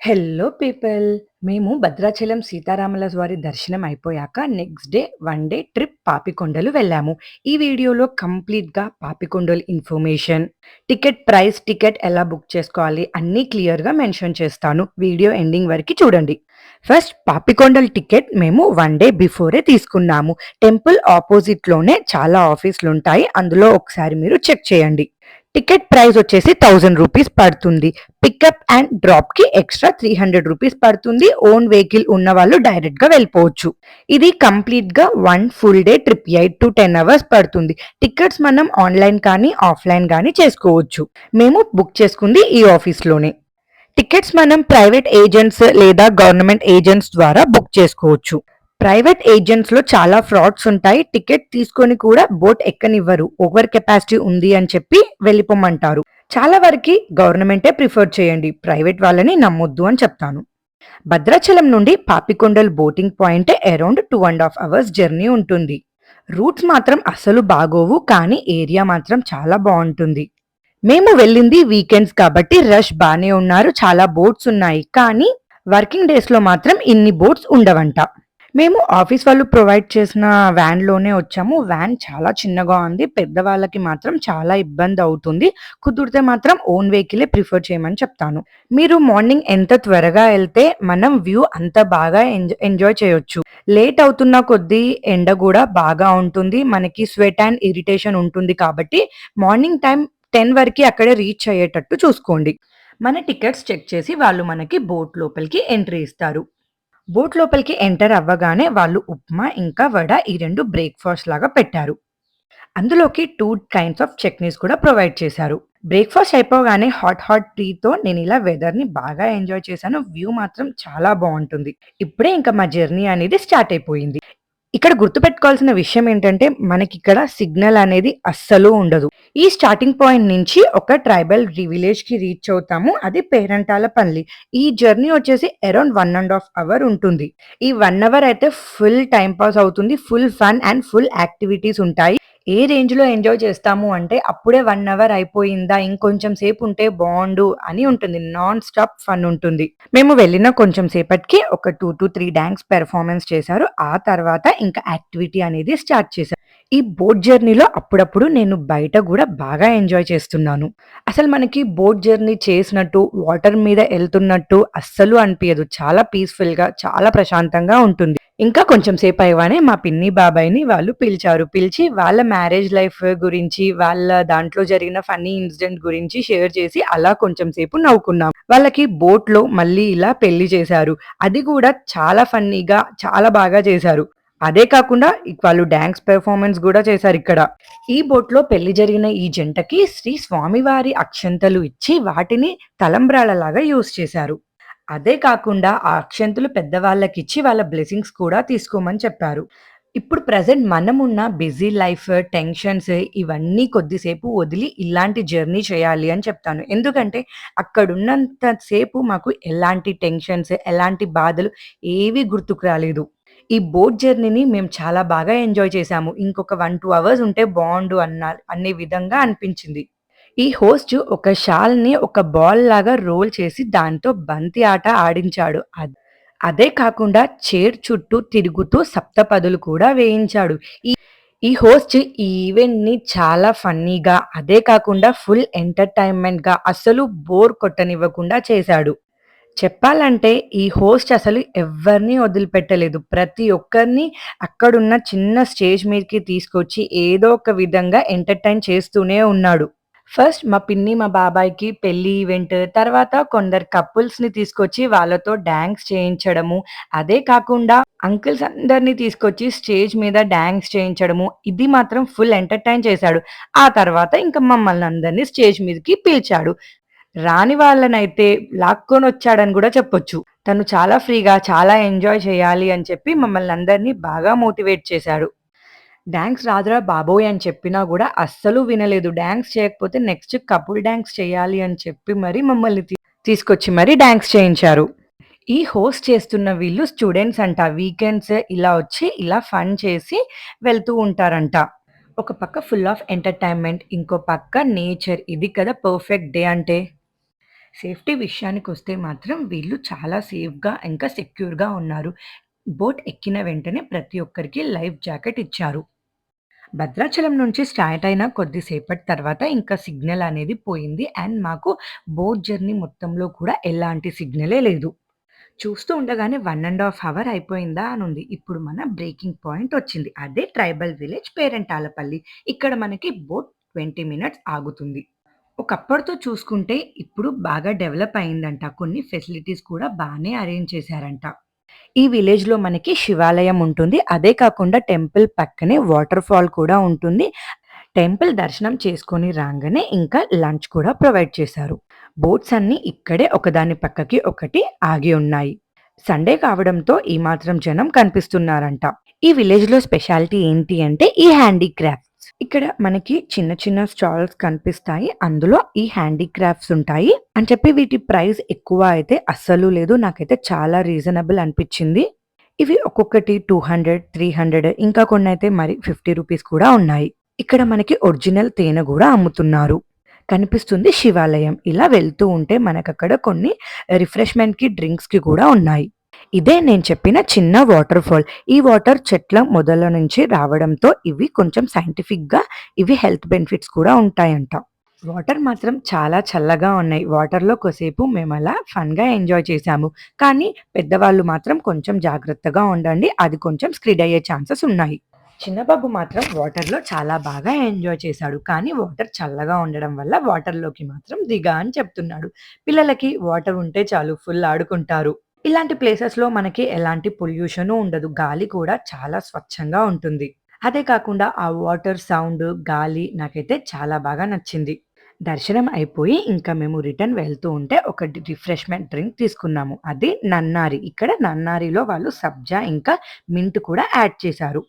Hello people. మేము భద్రాచలం సీతారాముల వారి దర్శనం అయిపోయాక next day one day trip Papikondalu వెళ్ళాము. ఈ వీడియోలో కంప్లీట్‌గా Papikondalu information, ticket price, ticket ఎలా బుక్ చేసుకోవాలి అన్నీ క్లియర్‌గా మెన్షన్ చేస్తాను. వీడియో ఎండింగ్ వరకు చూడండి. ఫస్ట్ పాపికొండల టికెట్ మేము వన్ డే బిఫోరే తీసుకున్నాము. టెంపుల్ ఆపోజిట్‌లోనే చాలా ఆఫీసులు ఉంటాయి అందులో ఒకసారి మీరు చెక్ చేయండి. టికెట్ ప్రైస్ వచ్చేసి థౌసండ్ రూపీస్ పడుతుంది. పికప్ అండ్ డ్రాప్‌కి ఎక్స్‌ట్రా 300 రూపీస్ పడుతుంది. ఓన్ వెహికల్ ఉన్న వాళ్ళు డైరెక్ట్‌గా వెళ్ళిపోవచ్చు. ఇది కంప్లీట్‌గా one full day trip 8-10 hours పడుతుంది. టికెట్స్ మనం ఆన్‌లైన్ కానీ, ఆఫ్‌లైన్ కానీ చేసుకోవచ్చు. మేము బుక్ చేసుకుంది ఈ ఆఫీస్‌లోనే. టికెట్స్ మనం ప్రైవేట్ ఏజెంట్స్ లేదా గవర్నమెంట్ ఏజెంట్స్ ద్వారా బుక్ చేసుకోవచ్చు. ప్రైవేట్ ఏజెంట్స్‌లో చాలా ఫ్రాడ్స్ ఉంటాయి. టికెట్ తీసుకొని కూడా బోట్ ఎక్కనివ్వరు. ఓవర్ కెపాసిటీ ఉంది అని చెప్పి వెళ్ళిపోమంటారు. చాలా వరకి గవర్నమెంటే ప్రిఫర్ చేయండి. ప్రైవేట్ వాళ్ళని నమ్మొద్దు అని చెప్తాను. భద్రాచలం నుండి Papikondalu boating point around 2 ½ hours journey ఉంటుంది. రూట్స్ మాత్రం అసలు బాగోవు. కానీ ఏరియా మాత్రం చాలా బాగుంటుంది మేము వెళ్ళింది వీకెండ్స్ కాబట్టి రష్ బాగానే ఉన్నారు. చాలా బోట్స్ ఉన్నాయి. కానీ వర్కింగ్ డేస్‌లో మాత్రం ఇన్ని బోట్స్ ఉండవంట. మేము ఆఫీస్ వాళ్ళు ప్రొవైడ్ చేసిన వ్యాన్‌లోనే వచ్చాము. వ్యాన్ చాలా చిన్నగా ఉంది. పెద్దవాళ్ళకి మాత్రం చాలా ఇబ్బంది అవుతుంది కుదిరితే మాత్రం ఓన్ వెహికలే ప్రిఫర్ చేయమని చెప్తాను. మీరు మార్నింగ్ ఎంత త్వరగా వెళ్తే మనం వ్యూ అంత బాగా ఎంజాయ్ ఎంజాయ్ చేయొచ్చు. లేట్ అవుతున్న కొద్దీ ఎండ కూడా బాగా ఉంటుంది. మనకి స్వెట్ అండ్ ఇరిటేషన్ ఉంటుంది కాబట్టి మార్నింగ్ టైం టెన్ వరకు అక్కడ రీచ్ అయ్యేటట్టు చూసుకోండి. మన టికెట్స్ చెక్ చేసి వాళ్ళు మనకి బోట్ లోపలికి ఎంట్రీ ఇస్తారు. బోట్ లోపలికి ఎంటర్ అవ్వగానే వాళ్ళు ఉప్మా, ఇంకా వడ ఈ రెండు బ్రేక్‌ఫాస్ట్ లాగా పెట్టారు. అందులోకి టూ కైండ్స్ ఆఫ్ చట్నీస్ కూడా ప్రొవైడ్ చేశారు. బ్రేక్‌ఫాస్ట్ అయిపోగానే హాట్ హాట్ టీతో నేనిలా వెదర్‌ని బాగా ఎంజాయ్ చేశాను. వ్యూ మాత్రం చాలా బాగుంటుంది ఇప్పుడే ఇంకా మా జర్నీ అనేది స్టార్ట్ అయిపోయింది. ఇక్కడ గుర్తుపెట్టుకోవాల్సిన విషయం ఏంటంటే మనకి ఇక్కడ సిగ్నల్ అనేది అస్సలు ఉండదు. ఈ స్టార్టింగ్ పాయింట్ నుంచి ఒక ట్రైబల్ విలేజ్కి రీచ్ అవుతాము. అది పేరంటాల పల్లి ఈ జర్నీ వచ్చేసి around one and half hour ఉంటుంది. ఈ వన్ అవర్ అయితే ఫుల్ టైం పాస్ అవుతుంది. Full fun and full activities ఉంటాయి. ఏ రేంజ్‌లో ఎంజాయ్ చేస్తాము అంటే అప్పుడే వన్ అవర్ అయిపోయిందా ఇంకొంచెం సేపు ఉంటే బాగుండు అని ఉంటుంది. నాన్ స్టాప్ ఫన్ ఉంటుంది. మేము వెళ్ళిన కొంచెం సేపటికి ఒక two to three dance performance చేశారు. ఆ తర్వాత ఇంకా యాక్టివిటీ అనేది స్టార్ట్ చేశారు. ఈ బోట్ జర్నీలో అప్పుడప్పుడు నేను బయట కూడా బాగా ఎంజాయ్ చేస్తున్నాను. అసలు మనకి బోట్ జర్నీ చేసినట్టు, వాటర్ మీద వెళ్తున్నట్టు అస్సలు అనిపించదు చాలా పీస్‌ఫుల్‌గా, చాలా ప్రశాంతంగా ఉంటుంది. ఇంకా కొంచెం సేపు అవ్వగానే మా పిన్ని, బాబాయ్ని వాళ్ళు పిలిచారు. పిలిచి వాళ్ళ మ్యారేజ్ లైఫ్ గురించి, వాళ్ళ దాంట్లో జరిగిన ఫన్నీ ఇన్సిడెంట్ గురించి షేర్ చేసి అలా కొంచెం సేపు నవ్వుకున్నాం. వాళ్ళకి బోట్‌లో మళ్ళీ ఇలా పెళ్ళి చేశారు. అది కూడా చాలా ఫన్నీగా, చాలా బాగా చేశారు. అదే కాకుండా వాళ్ళు డాన్స్ కూడా చేశారు ఇక్కడ ఈ బోట్‌లో పెళ్ళి జరిగిన ఈ జంటకి శ్రీ స్వామివారి అక్షంతలు ఇచ్చి వాటిని తలంబ్రాలలాగా యూస్ చేశారు. అదే కాకుండా ఆ అక్షంతలు పెద్దవాళ్ళకిచ్చి వాళ్ళ బ్లెస్సింగ్స్ కూడా తీసుకోమని చెప్పారు. ఇప్పుడు ప్రజెంట్ మనమున్న బిజీ లైఫ్, టెన్షన్స్ ఇవన్నీ కొద్దిసేపు వదిలి ఇలాంటి జర్నీ చేయాలి అని చెప్తాను. ఎందుకంటే అక్కడున్నంత సేపు మాకు ఎలాంటి టెన్షన్స్, ఎలాంటి బాధలు ఏవి గుర్తుకు రాలేదు. ఈ బోట్ జర్నీని మేము చాలా బాగా ఎంజాయ్ చేశాము. ఇంకొక 1, 2 అవర్స్ ఉంటే బాగుండు అన్న అనే విధంగా అనిపించింది. ఈ హోస్ట్ ఒక షాల్‌ని ఒక బాల్ లాగా రోల్ చేసి దాంతో బంతి ఆట ఆడించాడు. అదే కాకుండా చైర్ చుట్టూ తిరుగుతూ సప్తపదులు కూడా వేయించాడు. ఈ ఈ హోస్ట్ ఈ ఈవెంట్‌ని చాలా ఫన్నీగా, అదే కాకుండా ఫుల్ ఎంటర్‌టైన్‌మెంట్‌గా అస్సలు బోర్ కొట్టనివ్వకుండా చేశాడు. చెప్పాలంటే ఈ హోస్ట్ అసలు ఎవరిని వదిలిపెట్టలేదు. ప్రతి ఒక్కరిని అక్కడున్న చిన్న స్టేజ్ మీదకి తీసుకొచ్చి ఏదో ఒక విధంగా ఎంటర్‌టైన్ చేస్తూనే ఉన్నాడు. ఫస్ట్ మా పిన్ని, మా బాబాయికి పెళ్ళి ఈవెంట్, తర్వాత కొందరు కపుల్స్‌ని తీసుకొచ్చి వాళ్ళతో డాన్స్ చేయించడము, అదే కాకుండా అంకుల్స్ అందరిని తీసుకొచ్చి స్టేజ్ మీద డాన్స్ చేయించడము, ఇది మాత్రం ఫుల్ ఎంటర్‌టైన్ చేశాడు. ఆ తర్వాత ఇంకా మమ్మల్ని అందరిని స్టేజ్ మీదకి పిలిచాడు. రాని వాళ్ళనైతే లాక్కొనొచ్చాడని గూడా చెప్పొచ్చు. తను చాలా ఫ్రీగా, చాలా ఎంజాయ్ చేయాలి అని చెప్పి మమ్మల్ని అందరినీ బాగా మోటివేట్ చేశాడు. డాన్స్ రాదురా బాబోయ్! అని చెప్పినా కూడా అస్సలు వినలేదు. డాన్స్ చేయకపోతే నెక్స్ట్ కపుల్ డాన్స్ చేయాలి అని చెప్పి మరి మమ్మల్ని తీసుకొచ్చి మరీ డాన్స్ చేయించారు. ఈ హోస్ట్ చేస్తున్న వీళ్ళు స్టూడెంట్స్ అంట. వీకెండ్స్ ఇలా వచ్చి ఇలా ఫన్ చేసి వెళ్తూ ఉంటారంట. ఒక పక్క ఫుల్ ఆఫ్ ఎంటర్‌టైన్‌మెంట్ ఇంకో పక్క నేచర్. ఇది కదా పర్ఫెక్ట్ డే అంటే. సేఫ్టీ విషయానికి వస్తే మాత్రం వీళ్ళు చాలా సేఫ్‌గా ఇంకా సెక్యూర్‌గా ఉన్నారు. బోట్ ఎక్కిన వెంటనే ప్రతి ఒక్కరికి లైఫ్ జాకెట్ ఇచ్చారు. భద్రాచలం నుంచి స్టార్ట్ అయిన కొద్దిసేపటి తర్వాత ఇంకా సిగ్నల్ అనేది పోయింది. అండ్ మాకు బోట్ జర్నీ మొత్తంలో కూడా ఎలాంటి సిగ్నలే లేదు. చూస్తూ ఉండగానే వన్ అండ్ హాఫ్ అవర్ అయిపోయిందా అని ఉంది ఇప్పుడు మన బ్రేకింగ్ పాయింట్ వచ్చింది. అదే ట్రైబల్ విలేజ్ పేరెంటాలపల్లి ఇక్కడ మనకి బోట్ 20 మినిట్స్ ఆగుతుంది. ఒకప్పటితో చూసుకుంటే ఇప్పుడు బాగా డెవలప్ అయిందంట. కొన్ని ఫెసిలిటీస్ కూడా బాగానే అరేంజ్ చేశారంట. ఈ విలేజ్‌లో మనకి శివాలయం ఉంటుంది. అదే కాకుండా టెంపుల్ పక్కనే వాటర్ ఫాల్ కూడా ఉంటుంది. టెంపుల్ దర్శనం చేసుకొని రాగానే ఇంకా లంచ్ కూడా ప్రొవైడ్ చేశారు. బోట్స్ అన్నీ ఇక్కడే ఒకదాని పక్కకి ఒకటి ఆగి ఉన్నాయి. సండే కావడంతో ఈ మాత్రం జనం కనిపిస్తున్నారంట. ఈ విలేజ్‌లో స్పెషాలిటీ ఏంటి అంటే ఈ హ్యాండీక్రాఫ్ట్ ఇక్కడ మనకి చిన్న చిన్న స్టాల్స్ కనిపిస్తాయి. అందులో ఈ హ్యాండీక్రాఫ్ట్స్ ఉంటాయి. అని చెప్పి వీటి ప్రైస్ ఎక్కువ అయితే అస్సలు లేదు. నాకైతే చాలా రీజనబుల్ అనిపించింది ఇవి ఒక్కొక్కటి 200, 300 ఇంకా కొన్ని అయితే మరి 50 రూపీస్ కూడా ఉన్నాయి. ఇక్కడ మనకి ఒరిజినల్ తేనె కూడా అమ్ముతున్నారు. కనిపిస్తుంది శివాలయం. ఇలా వెళ్తూ ఉంటే మనకక్కడ కొన్ని రిఫ్రెష్‌మెంట్‌కి, డ్రింక్స్‌కి కూడా ఉన్నాయి. ఇదే నేను చెప్పిన చిన్న వాటర్ ఫాల్. ఈ వాటర్ చెట్ల మొదల నుంచి రావడంతో ఇవి కొంచెం సైంటిఫిక్‌గా ఇవి హెల్త్ బెనిఫిట్స్ కూడా ఉంటాయంట. వాటర్ మాత్రం చాలా చల్లగా ఉన్నాయి. వాటర్‌లో కొసేపు మేము అలా ఫన్‌గా ఎంజాయ్ చేశాము. కానీ పెద్దవాళ్ళు మాత్రం కొంచెం జాగ్రత్తగా ఉండండి. అది కొంచెం స్క్రీడ్ అయ్యే ఛాన్సెస్ ఉన్నాయి. చిన్నబాబు మాత్రం వాటర్‌లో చాలా బాగా ఎంజాయ్ చేశాడు. కానీ వాటర్ చల్లగా ఉండడం వల్ల వాటర్‌లోకి మాత్రం దిగా అని చెప్తున్నాడు. పిల్లలకి వాటర్ ఉంటే చాలు ఫుల్ ఆడుకుంటారు. ఇలాంటి ప్లేసెస్‌లో మనకి ఎలాంటి పొల్యూషను ఉండదు. గాలి కూడా చాలా స్వచ్ఛంగా ఉంటుంది. అదే కాకుండా ఆ వాటర్ సౌండ్, గాలి నాకైతే చాలా బాగా నచ్చింది. దర్శనం అయిపోయి ఇంకా మేము రిటర్న్ వెళ్తూ ఉంటే ఒక రిఫ్రెష్‌మెంట్ డ్రింక్ తీసుకున్నాము. అది నన్నారి. ఇక్కడ నన్నారిలో వాళ్ళు సబ్జా ఇంకా మింట్ కూడా యాడ్ చేశారు.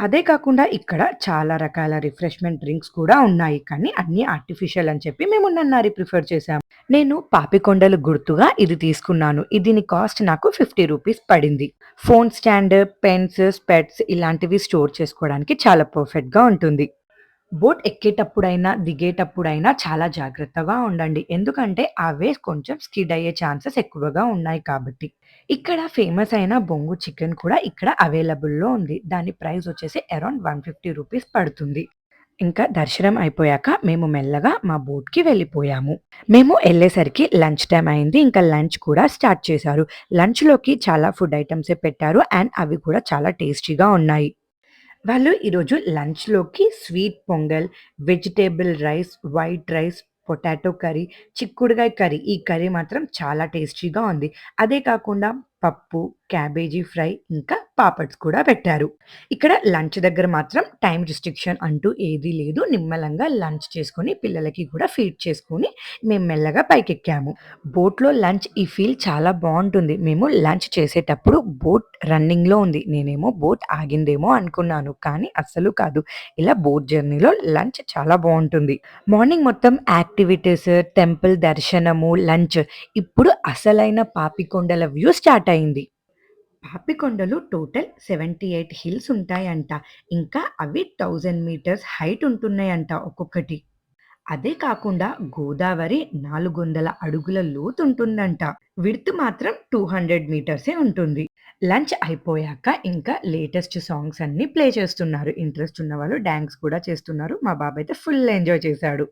అదే కాకుండా ఇక్కడ చాలా రకాల రిఫ్రెష్‌మెంట్ డ్రింక్స్ కూడా ఉన్నాయి. కానీ అన్నీ ఆర్టిఫిషియల్ అని చెప్పి మేము నన్నారి ప్రిఫర్ చేశాము. నేను పాపికొండలు గుర్తుగా ఇది తీసుకున్నాను. దీని కాస్ట్ నాకు 50 రూపీస్ పడింది. ఫోన్ స్టాండ్, పెన్స్, స్పెట్స్ ఇలాంటివి స్టోర్ చేసుకోవడానికి చాలా పర్ఫెక్ట్‌గా ఉంటుంది. బోట్ ఎక్కేటప్పుడైనా, దిగేటప్పుడైనా చాలా జాగ్రత్తగా ఉండండి. ఎందుకంటే అవే కొంచెం స్కిడ్ అయ్యే ఛాన్సెస్ ఎక్కువగా ఉన్నాయి కాబట్టి. ఇక్కడ ఫేమస్ అయిన బొంగు చికెన్ కూడా ఇక్కడ అవైలబుల్‌లో ఉంది. దాని ప్రైస్ వచ్చేసి అరౌండ్ 150 రూపీస్ పడుతుంది. ఇంకా దర్శనం అయిపోయాక మేము మెల్లగా మా బోట్‌కి వెళ్ళిపోయాము. మేము వెళ్ళేసరికి లంచ్ టైం అయింది. ఇంకా లంచ్ కూడా స్టార్ట్ చేశారు. లంచ్‌లోకి చాలా ఫుడ్ ఐటమ్సే పెట్టారు. అండ్ అవి కూడా చాలా టేస్టీగా ఉన్నాయి. వాళ్ళు ఈరోజు లంచ్‌లోకి sweet pongal, vegetable rice, white rice, potato curry, చిక్కుడుగాయ కర్రీ ఈ కర్రీ మాత్రం చాలా టేస్టీగా ఉంది. అదే కాకుండా పప్పు, క్యాబేజీ ఫ్రై ఇంకా పాపడ్స్ కూడా పెట్టారు. ఇక్కడ లంచ్ దగ్గర మాత్రం టైం రిస్ట్రిక్షన్ అంటూ ఏదీ లేదు. నిమ్మలంగా లంచ్ చేసుకొని పిల్లలకి కూడా ఫీడ్ చేసుకొని మేము మెల్లగా పైకెక్కాము. బోట్‌లో లంచ్ ఈ ఫీల్ చాలా బాగుంటుంది మేము లంచ్ చేసేటప్పుడు బోట్ రన్నింగ్‌లో ఉంది. నేనేమో బోట్ ఆగిందేమో అనుకున్నాను. కానీ అస్సలు కాదు. ఇలా బోట్ జర్నీలో లంచ్ చాలా బాగుంటుంది మార్నింగ్ మొత్తం యాక్టివిటీస్, టెంపుల్ దర్శనము, లంచ్. ఇప్పుడు అసలైన పాపికొండల వ్యూ స్టార్ట్ అయింది. పాపికొండలు టోటల్ 78 హిల్స్ ఉంటాయంట. ఇంకా అవి థౌజండ్ మీటర్స్ హైట్ ఉంటున్నాయంట ఒక్కొక్కటి. అదే కాకుండా గోదావరి 400 అడుగుల లోతు ఉంటుందంట. విడ్త్ మాత్రం 200 మీటర్సే ఉంటుంది. లంచ్ అయిపోయాక ఇంకా లేటెస్ట్ సాంగ్స్ అన్నీ ప్లే చేస్తున్నారు. ఇంట్రెస్ట్ ఉన్నవాళ్ళు డాన్స్ కూడా చేస్తున్నారు. మా బాబైతే ఫుల్ ఎంజాయ్ చేశాడు.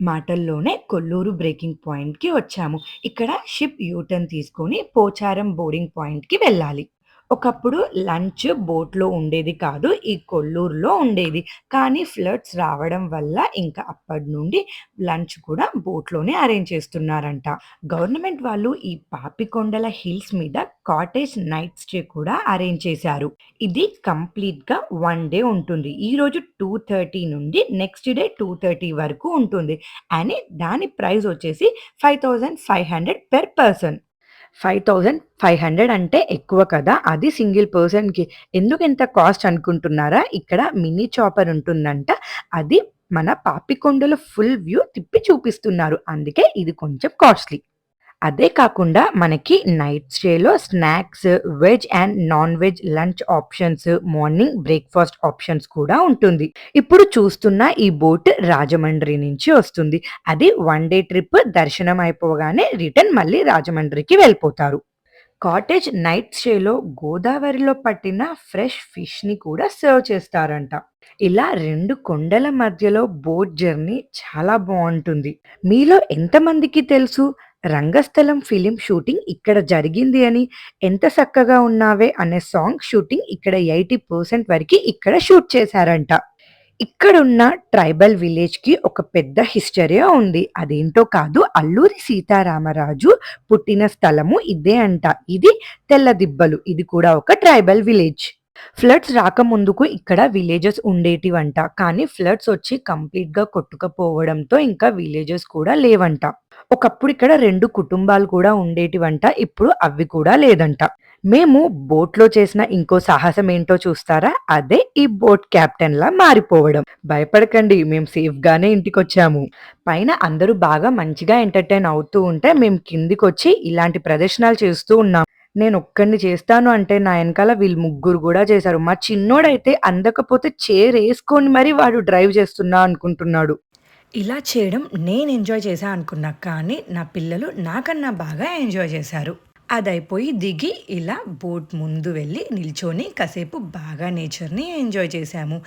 మాటల్లోనే కొల్లూరు బ్రేకింగ్ పాయింట్‌కి వచ్చాము. ఇక్కడ షిప్ యూ టర్న్ తీసుకొని పోచారం బోర్డింగ్ పాయింట్‌కి వెళ్ళాలి. ఒకప్పుడు లంచ్ బోట్‌లో ఉండేది కాదు. ఈ కొల్లూరులో ఉండేది. కానీ ఫ్లడ్స్ రావడం వల్ల ఇంకా అప్పటి నుండి లంచ్ కూడా బోట్‌లోనే అరేంజ్ చేస్తున్నారంట. గవర్నమెంట్ వాళ్ళు ఈ పాపికొండల హిల్స్ మీద కాటేజ్ నైట్ స్టే కూడా అరేంజ్ చేశారు. ఇది కంప్లీట్‌గా వన్ డే ఉంటుంది. ఈరోజు 2:30 నుండి నెక్స్ట్ డే 2:30 వరకు ఉంటుంది. అని దాని ప్రైస్ వచ్చేసి 5500 పర్ పర్సన్. 5500 అంటే ఎక్కువ కదా! అది సింగిల్ పర్సన్‌కి. ఎంత కాస్ట్ అనుకుంటున్నారా? ఇక్కడ మినీ చాపర్ ఉంటుందంట. అది మన పాపికొండల ఫుల్ వ్యూ తిప్పి చూపిస్తున్నారు. అందుకే ఇది కొంచెం కాస్ట్‌లీ. అదే కాకుండా మనకి night స్టేలో snacks veg and non veg lunch options morning breakfast options కూడా ఉంటుంది. ఇప్పుడు చూస్తున్న ఈ బోట్ రాజమండ్రి నుంచి వస్తుంది. అది వన్ డే ట్రిప్ దర్శనం అయిపోగానే రిటర్న్ మళ్ళీ రాజమండ్రికి వెళ్ళిపోతారు. కాటేజ్ నైట్ స్టేలో గోదావరిలో పట్టిన ఫ్రెష్ ఫిష్ని కూడా సర్వ్ చేస్తారంట. ఇలా రెండు కొండల మధ్యలో బోట్ జర్నీ చాలా బాగుంటుంది. మీలో ఎంతమందికి తెలుసు? రంగస్థలం ఫిలిం షూటింగ్ ఇక్కడ జరిగింది అని ఎంత చక్కగా ఉన్నావే అనే సాంగ్ షూటింగ్ ఇక్కడ ఎయిటీ పర్సెంట్ వరకు ఇక్కడ షూట్ చేశారంట. ఇక్కడున్న ట్రైబల్ విలేజ్కి ఒక పెద్ద హిస్టరీ ఉంది. అదేంటో కాదు అల్లూరి సీతారామరాజు పుట్టిన స్థలము ఇదే అంట. ఇది తెల్లదిబ్బలు. ఇది కూడా ఒక ట్రైబల్ విలేజ్. ఫ్లడ్స్ రాకముందుకు ఇక్కడ విలేజెస్ ఉండేటివంట. కానీ ఫ్లడ్స్ వచ్చి కంప్లీట్గా కొట్టుకపోవడంతో ఇంకా విలేజెస్ కూడా లేవంట. ఒకప్పుడు ఇక్కడ రెండు కుటుంబాలు కూడా ఉండేటివంట. ఇప్పుడు అవి కూడా లేదంట. మేము బోట్లో చేసిన ఇంకో సాహసం ఏంటో చూస్తారా? అదే ఈ బోట్ కెప్టెన్ లా మారిపోవడం. భయపడకండి మేము సేఫ్ గానే ఇంటికి వచ్చాము పైన అందరూ బాగా మంచిగా ఎంటర్టైన్ అవుతూ ఉంటే మేము కిందికి వచ్చి ఇలాంటి ప్రదర్శనలు చేస్తూ ఉన్నాం. నేను ఒక్కడిని చేస్తాను అంటే నా వెనకాల వీళ్ళు ముగ్గురు కూడా చేశారు. మా చిన్నోడైతే అందకపోతే చైర్ వేసుకొని మరి వాడు డ్రైవ్ చేస్తున్నా అనుకుంటున్నాడు. ఇలా చేయడం నేను ఎంజాయ్ చేశా అనుకున్నా కానీ నా పిల్లలు నాకన్నా బాగా ఎంజాయ్ చేశారు. అదైపోయి దిగి ఇలా బోట్ ముందు వెళ్ళి నిల్చొని కాసేపు బాగా నేచర్ని ఎంజాయ్ చేశాము.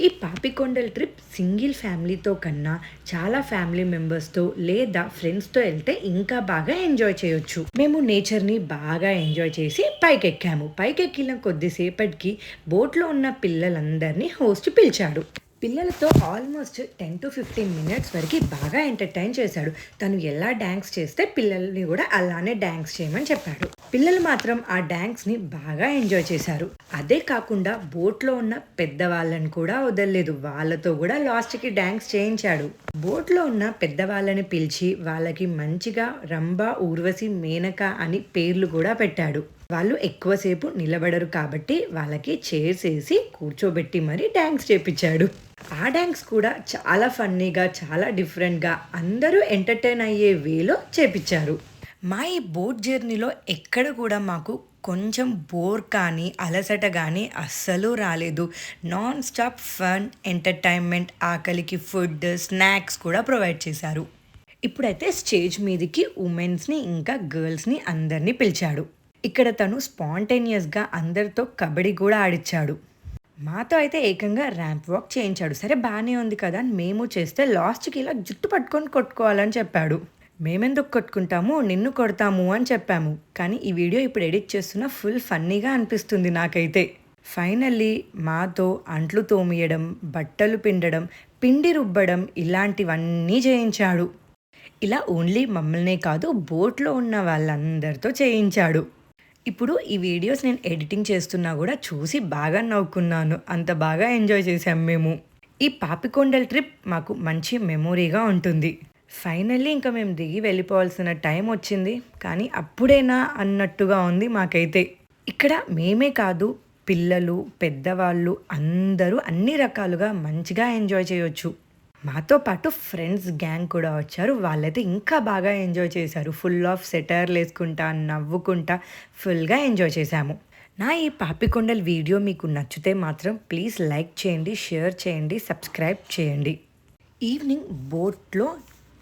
ఈ పాపికొండల ట్రిప్ సింగిల్ ఫ్యామిలీతో కన్నా చాలా ఫ్యామిలీ మెంబర్స్తో లేదా ఫ్రెండ్స్తో వెళ్తే ఇంకా బాగా ఎంజాయ్ చేయొచ్చు. మేము నేచర్ని బాగా ఎంజాయ్ చేసి పైకెక్కాము. పైకెక్కిన కొద్దిసేపటికి బోట్లో ఉన్న పిల్లలందరినీ హోస్ట్ పిలిచాడు. పిల్లలతో almost ten to fifteen minutes వరకు బాగా ఎంటర్టైన్ చేశాడు. తను ఎలా డ్యాన్స్ చేస్తే పిల్లల్ని కూడా అలానే డ్యాన్స్ చేయమని చెప్పాడు. పిల్లలు మాత్రం ఆ డ్యాన్స్ని బాగా ఎంజాయ్ చేశారు. అదే కాకుండా బోట్లో ఉన్న పెద్దవాళ్ళని కూడా వదలలేదు. వాళ్ళతో కూడా లాస్ట్కి డ్యాన్స్ చేయించాడు. బోట్లో ఉన్న పెద్దవాళ్ళని పిలిచి వాళ్ళకి మంచిగా రంభ ఊర్వశి మేనక అని పేర్లు కూడా పెట్టాడు. వాళ్ళు ఎక్కువసేపు నిలబడరు కాబట్టి వాళ్ళకి చైర్స్ వేసి కూర్చోబెట్టి మరీ డ్యాన్స్ చేపించాడు ఆ డ్యాన్స్ కూడా చాలా ఫన్నీగా చాలా డిఫరెంట్గా అందరూ ఎంటర్టైన్ అయ్యే వేలో చేపించారు మా ఈ బోట్ జర్నీలో ఎక్కడ కూడా మాకు కొంచెం బోర్ కానీ అలసట కానీ అస్సలు రాలేదు. నాన్ స్టాప్ ఫన్ ఎంటర్టైన్మెంట్ ఆకలికి ఫుడ్ స్నాక్స్ కూడా ప్రొవైడ్ చేశారు. ఇప్పుడైతే స్టేజ్ మీదకి ఉమెన్స్ని ఇంకా గర్ల్స్ని అందరినీ పిలిచాడు. ఇక్కడ తను స్పాంటేనియస్గా అందరితో కబడ్డీ కూడా ఆడిచ్చాడు. మాతో అయితే ఏకంగా ర్యాంప్ వాక్ చేయించాడు. సరే బాగానే ఉంది కదా అని మేము చేస్తే లాస్ట్కి ఇలా జుట్టు పట్టుకొని కొట్టుకోవాలని చెప్పాడు. మేమెందుకు కొట్టుకుంటాము? నిన్ను కొడతాము అని చెప్పాము. కానీ ఈ వీడియో ఇప్పుడు ఎడిట్ చేస్తున్న ఫుల్ ఫన్నీగా అనిపిస్తుంది నాకైతే. ఫైనల్లీ మాతో అంట్లు తోమియడం బట్టలు పిండడం పిండి రుబ్బడం ఇలాంటివన్నీ చేయించాడు. ఇలా ఓన్లీ మమ్మల్నే కాదు బోట్లో ఉన్న వాళ్ళందరితో చేయించాడు. ఇప్పుడు ఈ వీడియోస్ నేను ఎడిటింగ్ చేస్తున్నా కూడా చూసి బాగా నవ్వుకున్నాను. అంత బాగా ఎంజాయ్ చేసాం మేము. ఈ పాపికొండల ట్రిప్ మాకు మంచి మెమొరీగా ఉంటుంది. ఫైనల్లీ ఇంకా మేము దిగి వెళ్ళిపోవాల్సిన టైం వచ్చింది. కానీ అప్పుడేనా అన్నట్టుగా ఉంది మాకైతే. ఇక్కడ మేమే కాదు పిల్లలు పెద్దవాళ్ళు అందరూ అన్ని రకాలుగా మంచిగా ఎంజాయ్ చేయొచ్చు. మాతో పాటు ఫ్రెండ్స్ గ్యాంగ్ కూడా వచ్చారు. వాళ్ళైతే ఇంకా బాగా ఎంజాయ్ చేశారు. ఫుల్ ఆఫ్ సెటర్లు వేసుకుంటా నవ్వుకుంటా ఫుల్గా ఎంజాయ్ చేశాము. నా ఈ పాపికొండల వీడియో మీకు నచ్చితే మాత్రం ప్లీజ్ లైక్ చేయండి షేర్ చేయండి సబ్స్క్రైబ్ చేయండి. ఈవినింగ్ బోట్లో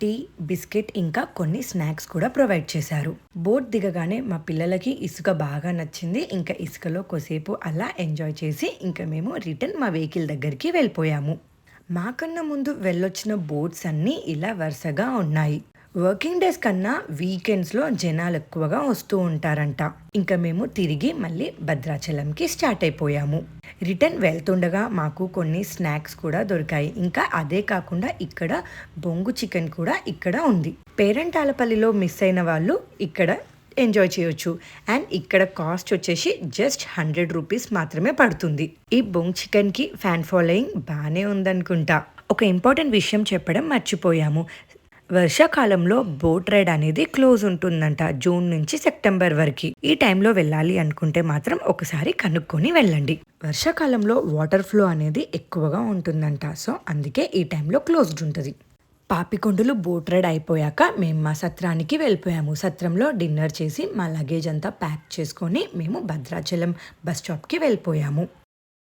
టీ బిస్కెట్ ఇంకా కొన్ని స్నాక్స్ కూడా ప్రొవైడ్ చేశారు. బోట్ దిగగానే మా పిల్లలకి ఇసుక బాగా నచ్చింది. ఇంకా ఇసుకలో కొసేపు అలా ఎంజాయ్ చేసి ఇంకా మేము రిటర్న్ మా వెహికల్ దగ్గరికి వెళ్ళిపోయాము. మాకన్నా ముందు వెళ్ళొచ్చిన బోట్స్ అన్నీ ఇలా వరుసగా ఉన్నాయి. వర్కింగ్ డేస్ కన్నా వీకెండ్స్లో జనాలు ఎక్కువగా వస్తూ ఉంటారంట. ఇంకా మేము తిరిగి మళ్ళీ భద్రాచలంకి స్టార్ట్ అయిపోయాము. రిటర్న్ వెళ్తుండగా మాకు కొన్ని స్నాక్స్ కూడా దొరికాయి. ఇంకా అదే కాకుండా ఇక్కడ బొంగు చికెన్ కూడా ఇక్కడ ఉంది. పేరెంటాలపల్లిలో మిస్ అయిన వాళ్ళు ఇక్కడ ఎంజాయ్ చేయొచ్చు. అండ్ ఇక్కడ కాస్ట్ వచ్చేసి జస్ట్ హండ్రెడ్ రూపీస్ మాత్రమే పడుతుంది. ఈ బొంగ్ చికెన్కి ఫ్యాన్ ఫాలోయింగ్ బాగానే ఉందనుకుంటా. ఒక ఇంపార్టెంట్ విషయం చెప్పడం మర్చిపోయాము. వర్షాకాలంలో బోట్ రైడ్ అనేది క్లోజ్ ఉంటుందంట జూన్ నుంచి సెప్టెంబర్ వరకు. ఈ టైంలో వెళ్ళాలి అనుకుంటే మాత్రం ఒకసారి కనుక్కొని వెళ్ళండి. వర్షాకాలంలో వాటర్ ఫ్లో అనేది ఎక్కువగా ఉంటుందంట. సో అందుకే ఈ టైంలో క్లోజ్డ్ ఉంటుంది. పాపికొండలు బోట్ రైడ్ అయిపోయాక మేము మా సత్రానికి వెళ్ళిపోయాము. సత్రంలో డిన్నర్ చేసి మా లగేజ్ అంతా ప్యాక్ చేసుకొని మేము భద్రాచలం బస్ స్టాప్కి వెళ్ళిపోయాము.